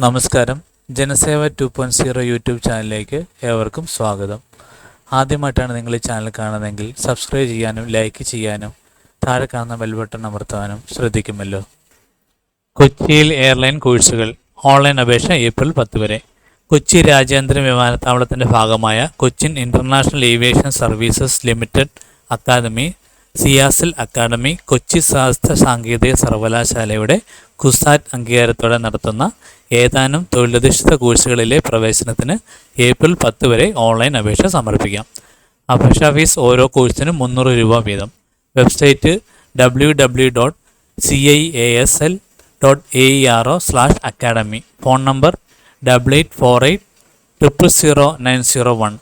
നമസ്കാരം. Janaseva two point zero YouTube ചാനലിലേക്ക് ഏവർക്കും സ്വാഗതം. ആദ്യമായിട്ടാണ് നിങ്ങൾ ഈ ചാനൽ കാണുന്നതെങ്കിൽ സബ്സ്ക്രൈബ് ചെയ്യാനും ലൈക്ക് ചെയ്യാനും താഴെ കാണുന്ന ബെൽ ബട്ടൺ അമർത്താനും ശ്രദ്ധിക്കുമല്ലോ. കൊച്ചിയിൽ എയർലൈൻ കോഴ്സുകൾ ഓൺലൈൻ അപേക്ഷ ഏപ്രിൽ പത്ത് വരെ. കൊച്ചി രാജ്യാന്തര വിമാനത്താവളത്തിന്റെ ഭാഗമായ Cochin international aviation services limited academy സിയാസിൽ academy Kochi ശാസ്ത്ര സാങ്കേതിക സർവകലാശാലയുടെ കുസാറ്റ് അംഗീകാരത്തോടെ നടത്തുന്ന ഏതാനും തൊഴിലധിഷ്ഠിത കോഴ്സുകളിലെ പ്രവേശനത്തിന് ഏപ്രിൽ പത്ത് വരെ ഓൺലൈൻ അപേക്ഷ സമർപ്പിക്കാം. അപേക്ഷാ ഫീസ് ഓരോ കോഴ്സിനും മുന്നൂറ് രൂപ വീതം. Website W W dot C I A S L dot A E R O slash academy phone number double eight four eight triple zero nine zero one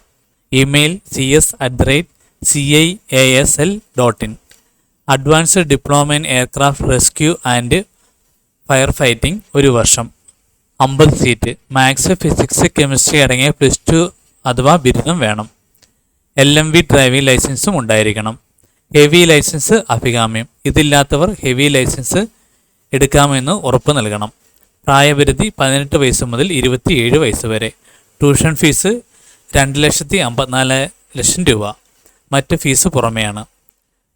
email C S at the rate C I A S L dot in advanced diploma in aircraft rescue and fire fighting ഒരു വർഷം. അമ്പത് seat maths physics chemistry അടങ്ങിയ plus two അഥവാ ബിരുദം വേണം. L M V driving ലൈസൻസും ഉണ്ടായിരിക്കണം. Heavy licence അഭികാമ്യം. ഇതില്ലാത്തവർ ഹെവി ലൈസൻസ് എടുക്കാമെന്ന് ഉറപ്പ് നൽകണം. പ്രായപരിധി പതിനെട്ട് വയസ്സ് മുതൽ ഇരുപത്തിയേഴ് വയസ്സ് വരെ. ട്യൂഷൻ ഫീസ് രണ്ട് ലക്ഷത്തി അമ്പത്തിനാല് ലക്ഷം രൂപ. മറ്റ് ഫീസ് പുറമെയാണ്.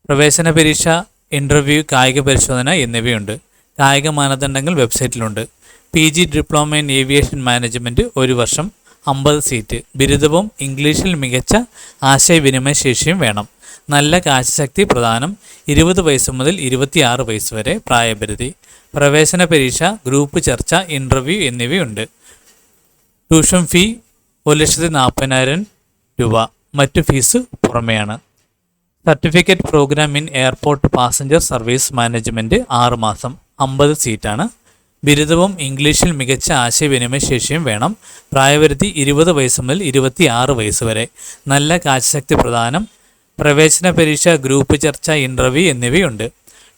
പ്രവേശന പരീക്ഷ ഇന്റർവ്യൂ കായിക പരിശോധന എന്നിവയുണ്ട്. കായിക മാനദണ്ഡങ്ങൾ വെബ്സൈറ്റിലുണ്ട്. P G diploma in aviation management ഒരു വർഷം അമ്പത് സീറ്റ്. ബിരുദവും ഇംഗ്ലീഷിൽ മികച്ച ആശയവിനിമയ ശേഷിയും വേണം. നല്ല കാശശക്തി പ്രധാനം ഇരുപത് വയസ്സ് മുതൽ ഇരുപത്തിയാറ് വയസ്സ് വരെ പ്രായപരിധി. പ്രവേശന പരീക്ഷ ഗ്രൂപ്പ് ചർച്ച ഇന്റർവ്യൂ എന്നിവയുണ്ട്. ട്യൂഷൻ ഫീ ഒരു ലക്ഷത്തി നാൽപ്പതിനായിരം രൂപ. മറ്റു ഫീസ് പുറമെയാണ്. Certificate programme in airport passenger service management ആറ് മാസം അമ്പത് സീറ്റാണ്. ബിരുദവും ഇംഗ്ലീഷിൽ മികച്ച ആശയവിനിമയ ശേഷിയും വേണം. പ്രായപരിധി ഇരുപത് വയസ്സ് മുതൽ ഇരുപത്തി ആറ് വയസ്സ് വരെ. നല്ല കാഴ്ചശക്തി പ്രദാനം പ്രവേശന പരീക്ഷ ഗ്രൂപ്പ് ചർച്ച ഇന്റർവ്യൂ എന്നിവയുണ്ട്.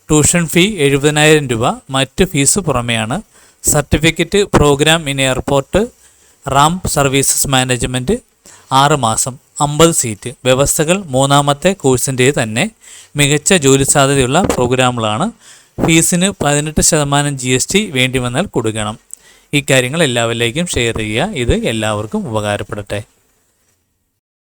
ട്യൂഷൻ ഫീ എഴുപതിനായിരം രൂപ മറ്റ് ഫീസ് പുറമെയാണ്. Certificate programme in airport ramp services management ആറ് മാസം. അമ്പത് സീറ്റ്. വ്യവസ്ഥകൾ മൂന്നാമത്തെ കോഴ്സിന്റെ തന്നെ. മികച്ച ജോലി സാധ്യതയുള്ള പ്രോഗ്രാമുകളാണ്. ഫീസിന് പതിനെട്ട് ശതമാനം ജി എസ് ടി വേണ്ടി വന്നാൽ കൊടുക്കണം. ഇക്കാര്യങ്ങൾ കാര്യങ്ങൾ എല്ലാവരിലേക്കും ഷെയർ ചെയ്യുക. ഇത് എല്ലാവർക്കും ഉപകാരപ്പെടട്ടെ.